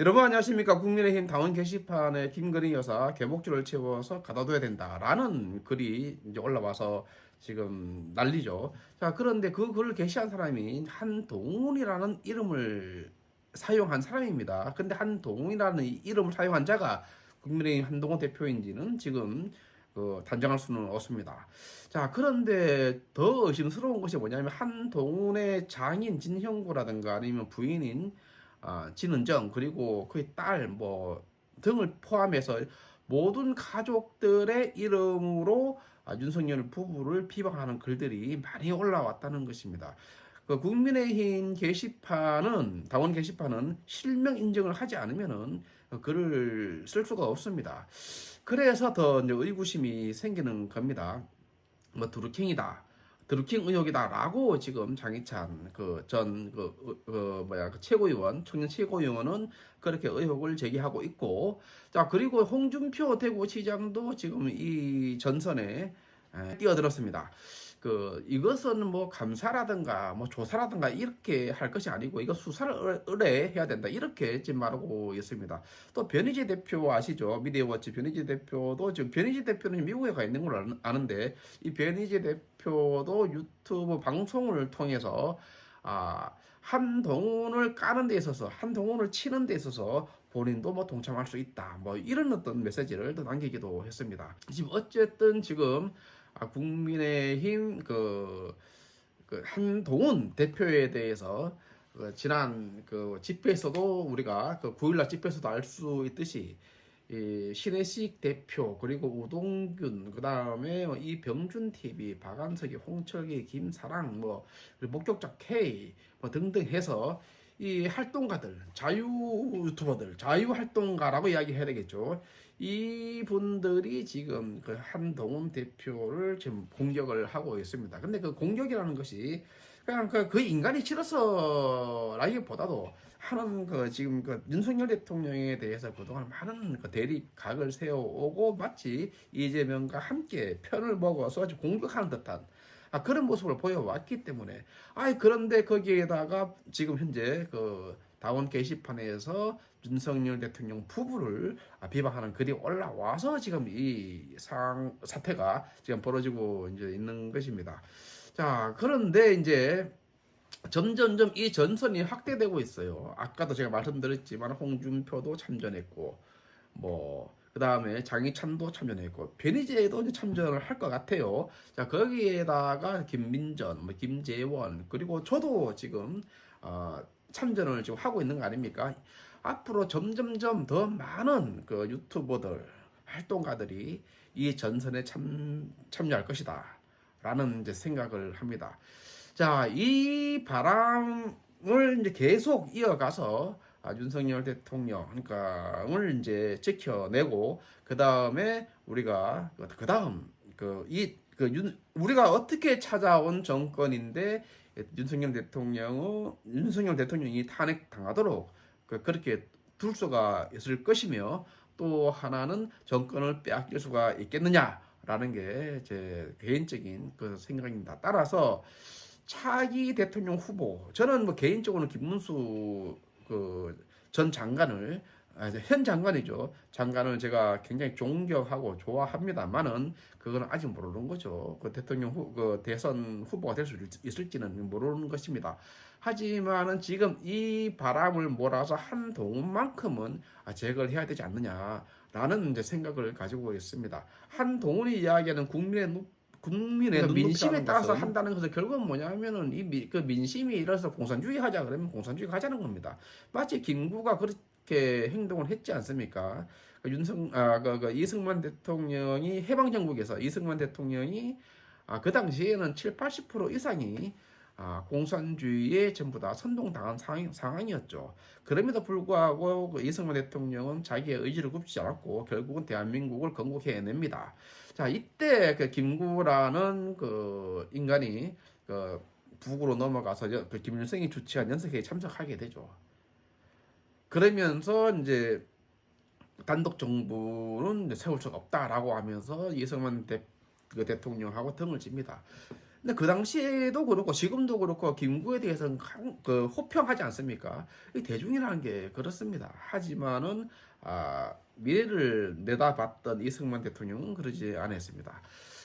여러분 안녕하십니까 국민의힘 당원 게시판에 김건희 여사 개목줄을 채워서 가둬둬야 된다라는 글이 이제 올라와서 지금 난리죠. 자 그런데 그 글을 게시한 사람이 한동훈이라는 이름을 사용한 사람입니다. 근데 한동훈이라는 이 이름을 사용한 자가 국민의힘 한동훈 대표인지는 지금 그 단정할 수는 없습니다. 자 그런데 더 의심스러운 것이 뭐냐면 한동훈의 장인 진형구라든가 아니면 부인인 아, 진은정 그리고 그의 딸 뭐 등을 포함해서 모든 가족들의 이름으로 아, 윤석열 부부를 비방하는 글들이 많이 올라왔다는 것입니다. 그 국민의힘 게시판은 당원 게시판은 실명 인정을 하지 않으면은 그 글을 쓸 수가 없습니다. 그래서 더 의구심이 생기는 겁니다. 뭐 드루킹이다. 드루킹 의혹이다라고 지금 장희찬 그전그그 뭐야 그 최고위원 청년 최고위원은 그렇게 의혹을 제기하고 있고 자 그리고 홍준표 대구시장도 지금 이 전선에 에, 뛰어들었습니다. 그 이것은 뭐 감사라든가 뭐 조사라든가 이렇게 할 것이 아니고 이거 수사를 의- 의뢰해야 된다 이렇게 지금 말하고 있습니다. 또 변희재 대표 아시죠? 미디어워치 변희재 대표도 지금 변희재 대표는 미국에 가 있는 걸 아는- 아는데 이 변희재 대표도 유튜브 방송을 통해서 아 한동훈을 까는 데 있어서 한동훈을 치는 데 있어서 본인도 뭐 동참할 수 있다 뭐 이런 어떤 메시지를 또 남기기도 했습니다. 지금 어쨌든 지금 아, 국민의힘 그, 그 한동훈 대표에 대해서 그 지난 그 집회에서도 우리가 그 9일날 집회에서도 알 수 있듯이 이 신혜식 대표 그리고 우동균 그 다음에 이 병준 TV 박한석이 홍철기 김사랑 뭐 목격자 K 뭐 등등 해서 이 활동가들 자유 유튜버들 자유 활동가라고 이야기해야 되겠죠. 이분들이 지금 그 한동훈 대표를 지금 공격을 하고 있습니다. 근데 그 공격이라는 것이 그냥 그, 그 인간이 싫어서라기보다도 하는 그 지금 그 윤석열 대통령에 대해서 그동안 많은 그 대립각을 세워오고 마치 이재명과 함께 편을 먹어서 아주 공격하는 듯한 아, 그런 모습을 보여왔기 때문에 아 그런데 거기에다가 지금 현재 그 당원 게시판에서 윤석열 대통령 부부를 아, 비방하는 글이 올라와서 지금 이 상황 사태가 지금 벌어지고 이제 있는 것입니다. 자 그런데 이제 점점점 이 전선이 확대되고 있어요. 아까도 제가 말씀드렸지만 홍준표도 참전했고 뭐 그 다음에 장희찬도 참전했고 변희재도 이제 참전을 할 것 같아요. 자 거기에다가 김민전, 뭐 김재원 그리고 저도 지금 어, 참전을 지금 하고 있는 거 아닙니까? 앞으로 점점점 더 많은 그 유튜버들 활동가들이 이 전선에 참 참여할 것이다. 라는 이제 생각을 합니다. 자, 이 바람을 이제 계속 이어가서 아, 윤석열 대통령 그러니까를 이제 지켜내고 그 다음에 우리가 그 다음 그이그 우리가 어떻게 찾아온 정권인데 윤석열 대통령의 윤석열 대통령이 탄핵 당하도록 그 그렇게 둘 수가 있을 것이며 또 하나는 정권을 빼앗길 수가 있겠느냐라는 게 제 개인적인 그 생각입니다. 따라서 차기 대통령 후보 저는 뭐 개인적으로는 김문수 그 전 장관을 아, 현 장관이죠. 장관을 제가 굉장히 존경하고 좋아합니다만은 그거는 아직 모르는 거죠. 그 대통령 후, 그 대선 후보가 될 수 있을지는 모르는 것입니다. 하지만은 지금 이 바람을 몰아서 한 동훈만큼은 아, 제거를 해야 되지 않느냐라는 이제 생각을 가지고 있습니다. 한 동훈이 이야기하는 국민의 눈- 국민의 그러니까 민심에 따라서 것은- 한다는 것은 결국은 뭐냐면은 이 미, 그 민심이 이래서 공산주의 하자 그러면 공산주의 가자는 겁니다. 마치 김구가 그렇게 행동을 했지 않습니까? 그 윤석 아그 그 이승만 대통령이 해방 정국에서 이승만 대통령이 아, 그 당시에는 7, 80% 이상이 아, 공산주의에 전부 다 선동당한 상황, 상황이었죠. 그럼에도 불구하고 그 이승만 대통령은 자기의 의지를 굽지 않았고 결국은 대한민국을 건국해냅니다. 자 이때 그 김구라는 그 인간이 그 북으로 넘어가서 여- 그 김일성이 주최한 연석회에 참석하게 되죠. 그러면서 이제 단독 정부는 세울 수가 없다라고 하면서 이승만 대, 그 대통령하고 등을 집니다. 근데 그 당시에도 그렇고 지금도 그렇고 김구에 대해서는 강- 그 호평하지 않습니까? 이 대중이라는 게 그렇습니다. 하지만은 아, 미래를 내다봤던 이승만 대통령은 그러지 않았습니다.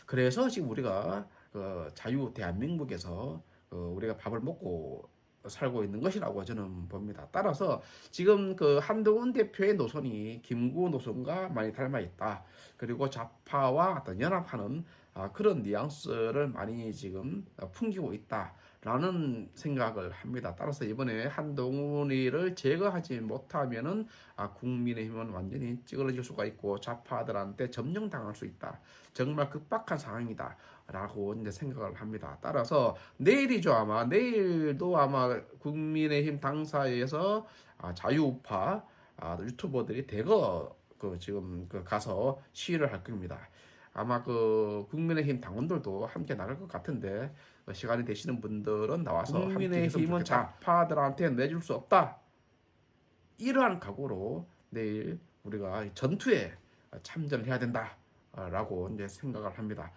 그래서 지금 우리가 그 자유 대한민국에서 그 우리가 밥을 먹고 살고 있는 것이라고 저는 봅니다. 따라서 지금 그 한동훈 대표의 노선이 김구 노선과 많이 닮아 있다. 그리고 좌파와 어떤 연합하는 아, 그런 뉘앙스를 많이 지금 풍기고 있다 라는 생각을 합니다. 따라서 이번에 한동훈이를 제거하지 못하면은 아, 국민의힘은 완전히 찌그러질 수가 있고 좌파들한테 점령당할 수 있다. 정말 급박한 상황이다 라고 이제 생각을 합니다. 따라서 내일이죠 아마 내일도 아마 국민의힘 당사에서 아, 자유우파 아, 유튜버들이 대거 그 지금 그 가서 시위를 할 겁니다. 아마 그 국민의힘 당원들도 함께 나갈 것 같은데 어, 시간이 되시는 분들은 나와서 국민의힘은 좌파들한테 내줄 수 없다. 이러한 각오로 내일 우리가 전투에 참전을 해야 된다라고 이제 생각을 합니다.